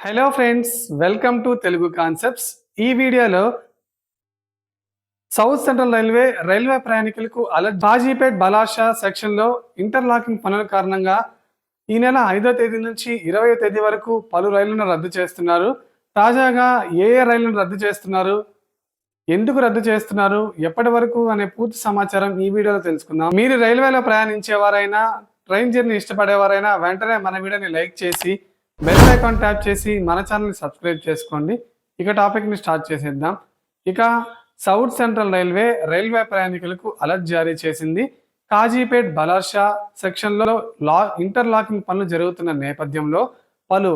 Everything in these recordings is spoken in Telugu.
Hello friends welcome to Telugu concepts ఈ వీడియోలో సౌత్ సెంట్రల్ రైల్వే రైల్వే ప్రయాణికులకు అలర్ట్ బాజీపేట్ బలాషా సెక్షన్లో ఇంటర్లాకింగ్ పనుల కారణంగా ఈ నెల ఐదో తేదీ నుంచి ఇరవై తేదీ వరకు పలు రైళ్ళను రద్దు చేస్తున్నారు. తాజాగా ఏ ఏ రైళ్ళను రద్దు చేస్తున్నారు? ఎందుకు రద్దు చేస్తున్నారు? ఎప్పటి వరకు అనే పూర్తి సమాచారం ఈ వీడియోలో తెలుసుకుందాం. మీరు రైల్వేలో ప్రయాణించేవారైనా ట్రైన్ జర్నీ ఇష్టపడేవారైనా వెంటనే మన వీడియోని లైక్ చేసి బెల్ ఐకాన్ ట్యాప్ చేసి మన ఛానల్ని సబ్స్క్రైబ్ చేసుకోండి. ఇక టాపిక్ని స్టార్ట్ చేసేద్దాం. ఇక సౌత్ సెంట్రల్ రైల్వే రైల్వే ప్రయాణికులకు అలర్ట్ జారీ చేసింది. కాజీపేట్ బలార్షా సెక్షన్లో లా ఇంటర్లాకింగ్ పనులు జరుగుతున్న నేపథ్యంలో పలు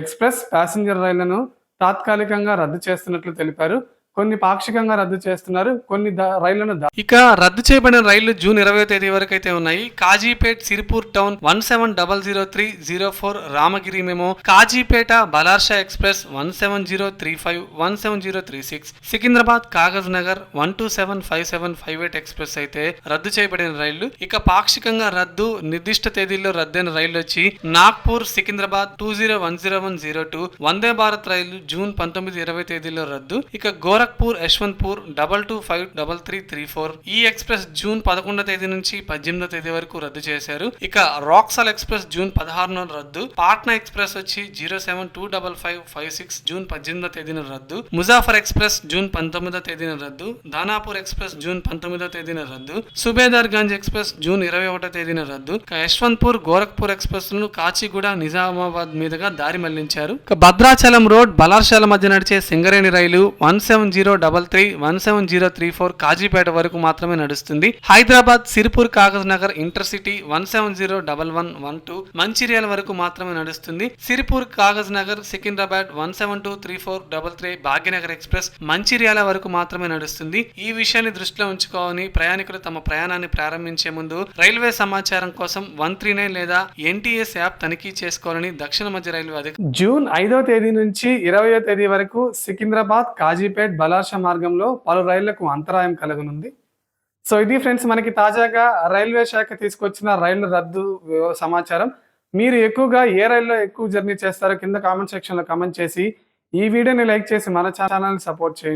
ఎక్స్ప్రెస్ ప్యాసింజర్ రైళ్ళను తాత్కాలికంగా రద్దు చేస్తున్నట్లు తెలిపారు. కొన్ని పాక్షికంగా రద్దు చేస్తున్నారు కొన్ని రైళ్ళను ఇక రద్దు చేయబడిన రైళ్ళు జూన్ ఇరవై తేదీ వరకు అయితే ఉన్నాయి. Kazipet Sirpur town one seven double zero three zero four Ramagiri MEMU Kazipet Balharshah express one seven zero three five one seven zero three six Secunderabad Kagaz Nagar one two seven five seven five eight express అయితే రద్దు చేయబడిన రైళ్ళు. ఇక పాక్షికంగా రద్దు నిర్దిష్ట తేదీల్లో రద్దైన రైళ్ళు వచ్చి Nagpur Secunderabad two zero one zero one zero two Vande Bharat రైలు జూన్ పంతొమ్మిది ఇరవై తేదీలో రద్దు. ఇక Gorakhpur Yeshwantpur double two five double three three four ఈ ఎక్స్ప్రెస్ జూన్ పదకొండో తేదీ నుంచి పద్దెనిమిదో తేదీ వరకు రద్దు చేశారు. ఇక రాక్సల్ ఎక్స్ప్రెస్ జూన్ పదహారున రద్దు. పాట్నా ఎక్స్ప్రెస్ వచ్చి zero seven two double five five six June పద్దెనిమిదో తేదీన రద్దు. ముజాఫర్ ఎక్స్ప్రెస్ జూన్ పంతొమ్మిదో తేదీన రద్దు. దానాపూర్ ఎక్స్ప్రెస్ జూన్ పంతొమ్మిదో తేదీన రద్దు. సుబేదార్ గంజ్ ఎక్స్ప్రెస్ జూన్ ఇరవై ఒకటో తేదీన రద్దు. యశ్వంత్పూర్ గోరఖ్పూర్ ఎక్స్ప్రెస్లను కాచిగూడ నిజామాబాద్ మీదుగా దారి మళ్ళించారు. భద్రాచలం రోడ్ బలార్శాల మధ్య నడిచే సింగరేణి రైలు one seven zero double three one seven zero three four Kazipet వరకు మాత్రమే నడుస్తుంది. Hyderabad Sirpur Kagaz Nagar intercity one seven zero double one one two Mancherial వరకు మాత్రమే నడుస్తుంది. Sirpur Kagaz Nagar Secunderabad one seven two three four double three Bhagyanagar express Mancherial వరకు మాత్రమే నడుస్తుంది. ఈ విషయాన్ని దృష్టిలో ఉంచుకోవని ప్రయాణికులు తమ ప్రయాణాన్ని ప్రారంభించే ముందు రైల్వే సమాచారం కోసం వన్ త్రీ నైన్ లేదా ఎన్టీఎస్ యాప్ తనిఖీ చేసుకోవాలని దక్షిణ మధ్య రైల్వే అధికారి జూన్ ఐదో తేదీ నుంచి ఇరవయో తేదీ వరకు సికింద్రాబాద్ కాజీపేట్ బలార్ష మార్గంలో పలు రైళ్ళకు అంతరాయం కలగనుంది. సో ఇది ఫ్రెండ్స్ మనకి తాజాగా రైల్వే శాఖ తీసుకొచ్చిన రైళ్ళ రద్దు సమాచారం. మీరు ఎక్కువగా ఏ రైల్లో ఎక్కువ జర్నీ చేస్తారో కింద కామెంట్ సెక్షన్లో కామెంట్ చేసి ఈ వీడియోని లైక్ చేసి మన ఛానల్ని సపోర్ట్ చేయండి.